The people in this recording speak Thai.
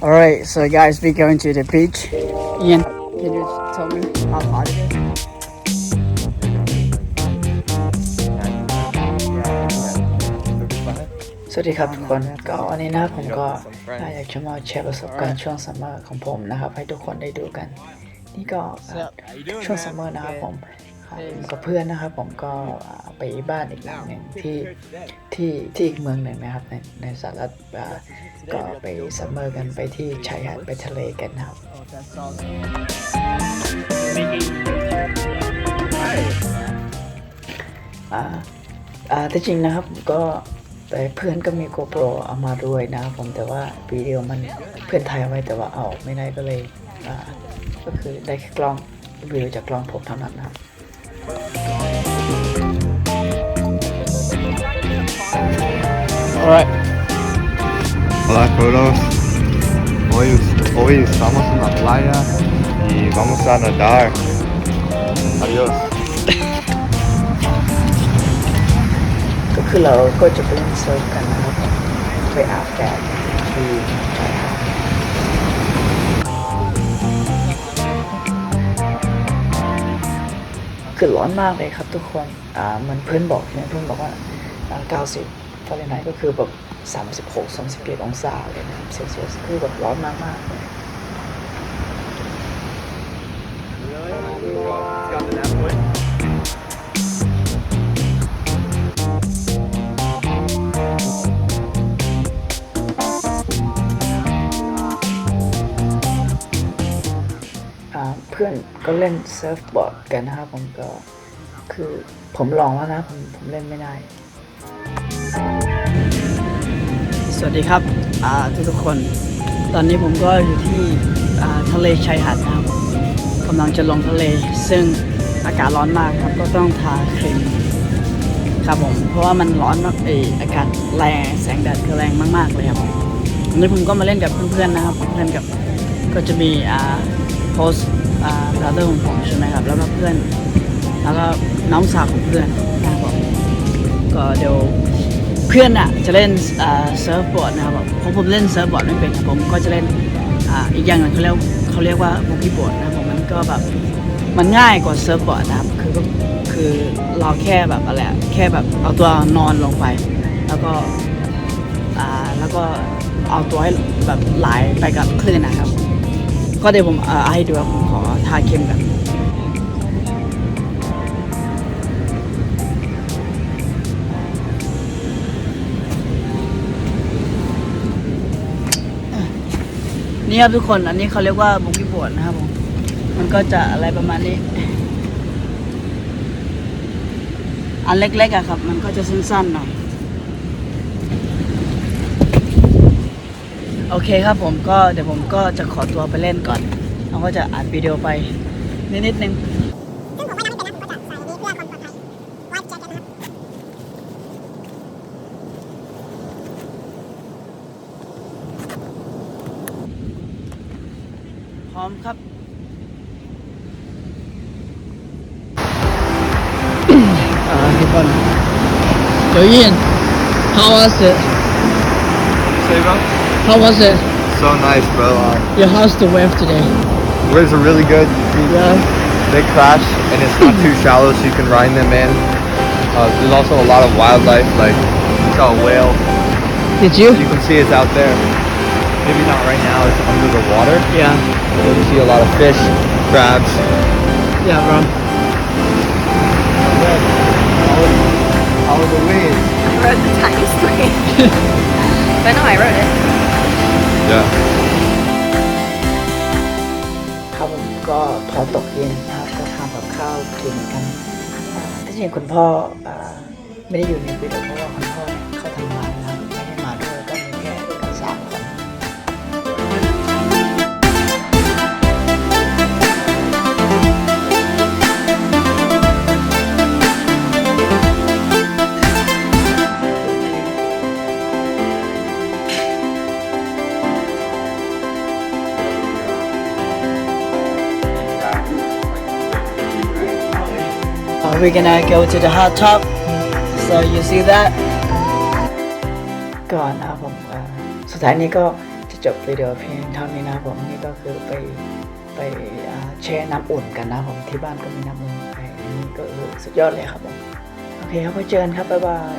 Alright, so guys, we're going to the beach. Ian, can you tell me how hot it is? สวัสดีครับทุกคนก็วันนี้นะครับผมก็อยากจะมาแชร์ประสบการณ์ช่วงซัมเมอร์ของผมนะครับ ให้ทุกคนได้ดูกัน นี่ก็เอ่อช่วงซัมเมอร์นะครับผม ผมกับเพื่อนนะครับ ผมก็อ่าไปบ้านอีกหลังหนึ่งที่ที่ที่อีกเมืองหนึ่งนะครับ ในในสหรัฐอ่าก็ไปซัมเมอร์กันไปที่ชายหาดไปทะเลกันนะครับ อ่าอ่าที่จริงนะครับผมก็แต่เพื่อนก็มี GoPro เอามาด้วยนะครับผมแต่ว่าวิดีโอมันเพื่อนถ่ายเอาไว้แต่ว่าเอาออกไม่ได้ก็เลยอ่าก็คือได้แค่กล้องวิดีโอจากกล้องผมเท่านั้นนะครับ Alright Hola todos. Hoy, hoy estamos en la playa y vamos a nadar. Adiós. ก็คือเราก็จะไปเล่นเซิร์ฟกันนะครับผมไปอาบแดดที่ คือร้อนมากเลยครับทุกคนอ่าเหมือนเพื่อนบอกเนี่ยเพื่อนบอกว่าอ่า 90ฟาเรนไฮต์ก็คือแบบ36 37องศาเลยนะครับเซลเซียสคือแบบร้อนมากๆาเพื่อนก็เล่นเซิร์ฟบอร์ดกันนะครับผมก็คือผมลองแล้วนะผมผมเล่นไม่ได้ สวัสดีครับทุกทุกคน ตอนนี้ผมก็อยู่ที่ทะเลชายหาดนะครับกำลังจะลงทะเล ซึ่งอากาศร้อนมากครับก็ต้องทาครีมครับผมเพราะว่ามันร้อนมากเอออากาศแรงแสงแดดคือแรงมากๆเลยครับผมวันนี้ผมก็มาเล่นกับเพื่อนๆนะครับเล่นกับก็จะมีอ่า พสบราเดอร์ของผมใช่ไหมครับ แล้วก็เพื่อน แล้วก็น้องสาวของเพื่อนนะครับผมก็เดี๋ยวเพื่อนอะจะเล่นเซิร์ฟบอร์ดนะครับผมผมเล่นเซิร์ฟบอร์ดไม่เป็นครับผมก็จะเล่นอีกอย่างหนึงเขาเรียกเขาเรียกว่าบุกี้บอร์ดนะครับผมมันก็แบบมันง่ายกว่าเซิร์ฟบอร์ดนะครับ คือก็คือเราแค่แบบอะไรแค่แบบเอาตัวนอนลงไป แล้วก็แล้วก็เอาตัวให้แบบไหลไปกับคลื่นนะครับ ก็เดี๋ยวผมเอ่อให้ดูผมขอทาเข็มกันนี่ครับทุกคน อันนี้เขาเรียกว่าบุกี้บอร์ดนะครับผม มันก็จะอะไรประมาณนี้ อันเล็กๆอะครับ มันก็จะสั้นๆหน่อย โอเคครับผมก็เดี๋ยวผมก็จะขอตัวไปเล่นก่อนเราก็จะอัดวิดีโอไปนิดนิดนึงซึ่งผมว่ายังไม่เป็นนะผมก็จะใส่อันนี้เพื่อความปลอดภัยไว้แจ็คเก็ตนะครับพร้อมครับอ่าทุกคนเดี๋ยวยิน how was it Say bro? How was it So nice, bro. Uh, your how's the wave today waves are really good. yeah They crash and it's not too shallow, so you can ride them in. Uh, there's also a lot of wildlife, like you saw a whale. did you You can see it's out there. Maybe not right now. It's under the water. yeah But you can see a lot of fish, crabs. yeah bro How are the waves? wrote the tiny story but no I wrote it พอตกเย็นนะครับก็ทำกับข้าวกินกันที่จริงคุณพ่อไม่ได้อยู่ในวิดีโอเพราะว่าคุณพ่อเนี่ยเขาทำ we're gonna go to the hot tub so you see that ก่อนนะครับผมสุดท้ายนี้ก็จะจบวิดีโอเพียงเท่านี้นะครับผมนี่ก็คือไปไปแช่น้ำอุ่นกันนะผมที่บ้านก็มีน้ำอุ่นไปนี่ก็คือสุดยอดเลยครับผมโอเคครับไว้เจอกันครับบ๊ายบาย